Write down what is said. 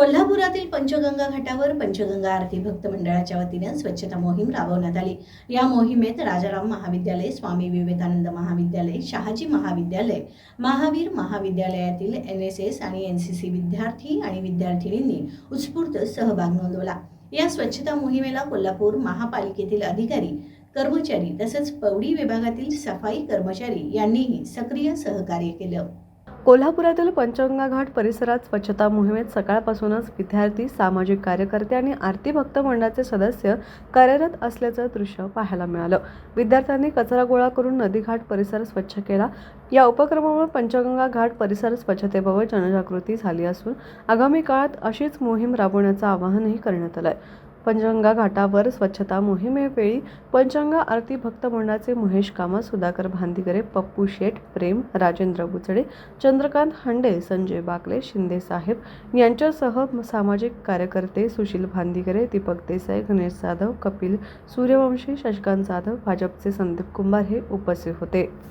कोल्हापुरातील पंचगंगा घाटावर पंचगंगा आरती भक्त मंडळाच्या वतीने स्वच्छता मोहीम राबवण्यात आली. या मोहिमेत राजाराम महाविद्यालय स्वामी विवेकानंद महाविद्यालय शहाजी महाविद्यालय महावीर महाविद्यालयातील एन एस एस आणि एन सी सी विद्यार्थी आणि विद्यार्थिनींनी उत्स्फूर्त सहभाग नोंदवला. या स्वच्छता मोहिमेला कोल्हापूर महापालिकेतील अधिकारी कर्मचारी तसंच पौडी विभागातील सफाई कर्मचारी यांनीही सक्रिय सहकार्य केलं. कोल्हापुरातील पंचगंगा घाट परिसरात स्वच्छता मोहिमेत सकाळपासूनच विद्यार्थी सामाजिक कार्यकर्ते आणि आरती भक्त मंडळाचे सदस्य कार्यरत असल्याचं दृश्य पाहायला मिळालं. विद्यार्थ्यांनी कचरा गोळा करून नदीघाट परिसर स्वच्छ केला. या उपक्रमामुळे पंचगंगा घाट परिसर स्वच्छतेबाबत जनजागृती झाली असून आगामी काळात अशीच मोहीम राबवण्याचं आवाहनही करण्यात आलं आहे पंचगंगा घाटावर स्वच्छता मोहिमेवेळी पंचगंगा आरती भक्त मंडळाचे महेश कामत सुधाकर भांदिगरे पप्पू शेठ प्रेम राजेंद्र बुचडे चंद्रकांत हंडे संजय बाकले शिंदे साहेब यांच्यासह सामाजिक कार्यकर्ते सुशील भांदिगरे दीपक देसाई गणेश जाधव कपिल सूर्यवंशी शशिकांत जाधव भाजपचे संदीप कुंभार हे उपस्थित होते.